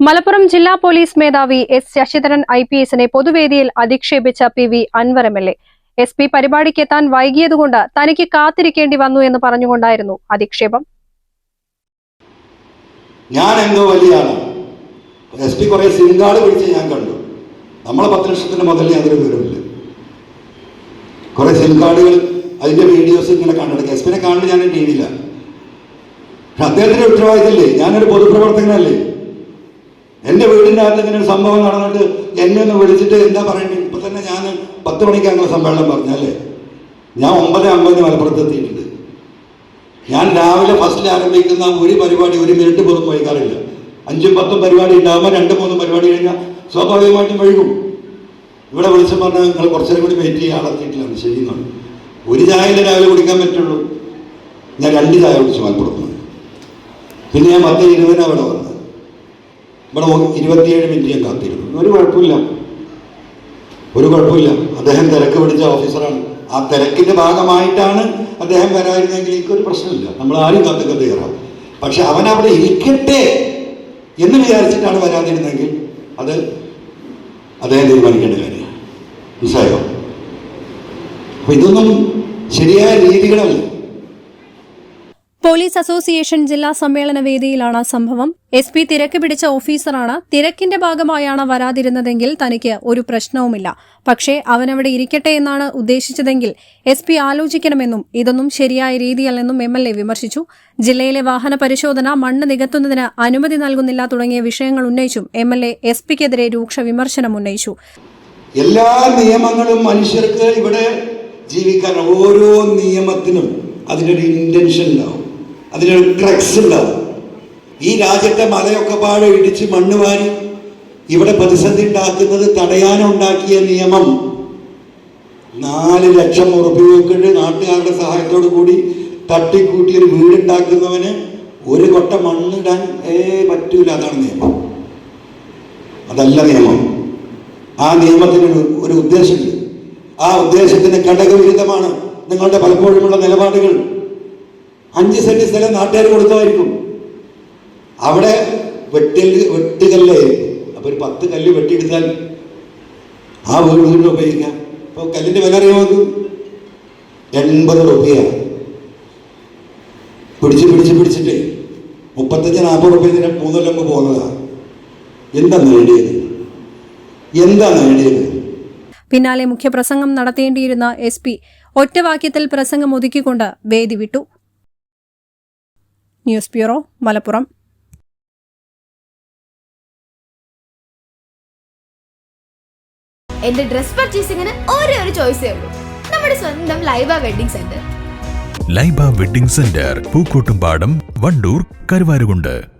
മലപ്പുറം ജില്ലാ പോലീസ് മേധാവി S Sasidharan I P എസിനെ പൊതുവേദിയിൽ അധിക്ഷേപിച്ച P V Anvar M L A. S P പരിപാടിക്കെത്താൻ വൈകിയതുകൊണ്ട് തനിക്ക് കാത്തിരിക്കേണ്ടി വന്നു എന്ന് പറഞ്ഞുകൊണ്ടായിരുന്നു അധിക്ഷേപം. ഞാൻ എന്തോ വലിയാണ്. എസ് പി കുറെ സിംഗാട് പിടിച്ച് ഞാൻ കണ്ടു. നമ്മളെ പത്ത് ലക്ഷത്തിന് മുതൽ യാതൊരു വിവരമില്ല കുറെ സിംഗാടുകൾ അതിന്റെ വീഡിയോസ് ഇങ്ങനെ കണ്ടെടുക്കുക. എസ് പിനെ കാണുന്നത് ഞാൻ ടി വിയിലാണ്. പക്ഷെ അദ്ദേഹത്തിന്റെ ഉത്തരവാദിത്തമില്ലേ ഞാനൊരു പൊതുപ്രവർത്തകനല്ലേ? എന്റെ വീടിന്റെ അകത്ത് ഇങ്ങനെ ഒരു സംഭവം നടന്നിട്ട് എന്നെ ഒന്ന് വിളിച്ചിട്ട് എന്താ പറയേണ്ടത് ഇപ്പൊ തന്നെ ഞാൻ പത്ത് മണിക്ക് അങ്ങനെ സമ്മേളനം പറഞ്ഞല്ലേ ഞാൻ ഒമ്പത് അമ്പതിന് മലപ്പുറത്ത് എത്തിയിട്ടുണ്ട്. ഞാൻ രാവിലെ ഫസ്റ്റിൽ ആരംഭിക്കുന്ന ഒരു പരിപാടി ഒരു മിനിറ്റ് പോലും വൈകാറില്ല. അഞ്ചും പത്തും പരിപാടി ഉണ്ടാകുമ്പോൾ രണ്ട് മൂന്നും പരിപാടി കഴിഞ്ഞാൽ സ്വാഭാവികമായിട്ടും വൈകും. ഇവിടെ വിളിച്ചു പറഞ്ഞാൽ നിങ്ങൾ കുറച്ചേരം കൂടി വെയിറ്റ് ചെയ്യാൻ ആളെത്തിയിട്ടില്ല ശരിയെന്നാണ്. ഒരു ചായയിലെ രാവിലെ കുടിക്കാൻ പറ്റുള്ളൂ. ഞാൻ രണ്ട് ചായ കുടിച്ചു മലപ്പുറത്ത് പിന്നെ ഞാൻ പത്ത് ഇരുപതിന് അവിടെ ഇവിടെ ഇരുപത്തിയേഴ് മിനിറ്റ് കാത്തിരുന്നു. ഒരു കുഴപ്പമില്ല. ഒരു കുഴപ്പമില്ല. അദ്ദേഹം തിരക്ക് പിടിച്ച ഓഫീസറാണ് ആ തിരക്കിന്റെ ഭാഗമായിട്ടാണ് അദ്ദേഹം വരായിരുന്നെങ്കിൽ എനിക്കൊരു പ്രശ്നമില്ല. നമ്മൾ ആരും കാത്തൊക്കെ തീർന്നു പക്ഷെ അവൻ അവിടെ ഇരിക്കട്ടെ എന്ന് വിചാരിച്ചിട്ടാണ് വരാതിരുന്നെങ്കിൽ അത് അദ്ദേഹം തീരുമാനിക്കേണ്ട കാര്യമാണ്. മനസ്സിലായോ? അപ്പൊ ഇതൊന്നും ശരിയായ രീതികളല്ല. പോലീസ് അസോസിയേഷൻ ജില്ലാ സമ്മേളന വേദിയിലാണ് സംഭവം. എസ് പി തിരക്ക് പിടിച്ച ഓഫീസറാണ് തിരക്കിന്റെ ഭാഗമായാണ് വരാതിരുന്നതെങ്കിൽ തനിക്ക് ഒരു പ്രശ്നവുമില്ല. പക്ഷേ അവനവിടെ ഇരിക്കട്ടെ എന്നാണ് ഉദ്ദേശിച്ചതെങ്കിൽ എസ് പി ആലോചിക്കണമെന്നും ഇതൊന്നും ശരിയായ രീതിയല്ലെന്നും എം എൽ എ വിമർശിച്ചു. ജില്ലയിലെ വാഹന പരിശോധന മണ്ണ് നികത്തുന്നതിന് അനുമതി നൽകുന്നില്ല തുടങ്ങിയ വിഷയങ്ങൾ ഉന്നയിച്ചും എം എൽ എ എസ് പിക്കെതിരെ രൂക്ഷ വിമർശനം ഉന്നയിച്ചു. എല്ലാ നിയമങ്ങളും മനുഷ്യർക്ക് ഇവിടെ ജീവിക്കാൻ ഓരോ നിയമത്തിനും അതിനൊരു ഇന്റൻഷൻ ഉണ്ടാവും. അതിനൊരു ക്രക്സ് ഉണ്ടാവും. ഈ രാജ്യത്തെ മലയൊക്കെ പാടെ ഇടിച്ച് മണ്ണ് വാരി ഇവിടെ പ്രതിസന്ധി ഉണ്ടാക്കുന്നത് തടയാനുണ്ടാക്കിയ നിയമം നാല് ലക്ഷം ഉറപ്പിവെക്കിട്ട് നാട്ടുകാരുടെ സഹായത്തോടു കൂടി തട്ടിക്കൂട്ടി ഒരു വീടുണ്ടാക്കുന്നവന് ഒരു കൊട്ട മണ്ണിടാൻ ഏ പറ്റൂല. അതാണ് നിയമം. അതല്ല നിയമം. ആ നിയമത്തിന് ഒരു ഉദ്ദേശമുണ്ട്. ആ ഉദ്ദേശത്തിന് ഘടകവിരുദ്ധമാണ് നിങ്ങളുടെ പലപ്പോഴുമുള്ള നിലപാടുകൾ. അഞ്ച് സെന്റ് സ്ഥലം നാട്ടുകാർ കൊടുത്തതായിരിക്കും. അവിടെ വെട്ടിൽ വെട്ടുകല്ലായിരിക്കും അപ്പൊ ഒരു പത്ത് കല്ല് വെട്ടിയെടുത്താൽ ആ വീട് കൊണ്ട് ഉപയോഗിക്കാം. അപ്പോൾ കല്ലിന്റെ വില അറിയാമോ എൺപത് റുപ്യ. പിടിച്ച് പിടിച്ച് പിടിച്ചിട്ട് മുപ്പത്തഞ്ച് നാൽപ്പത് റുപ്യ ഇതിനെ മൂന്നൊല്ലം മുമ്പ് പോകുന്നതാ. എന്താ നേടിയത്? എന്താ നേടിയത്? പിന്നാലെ മുഖ്യപ്രസംഗം നടത്തേണ്ടിയിരുന്ന എസ് പി ഒറ്റവാക്യത്തിൽ പ്രസംഗം ഒതുക്കിക്കൊണ്ട് വേദി വിട്ടു. News bureau Malappuram. എന്റെ ഡ്രസ് പർച്ചേസിംഗിന് ഒരേ ഒരു ചോയ്സേ ഉള്ളൂ. നമ്മുടെ സ്വന്തം Laiba wedding centre. Laiba wedding centre Pookkottumpadam Wandoor Karuvarakundu.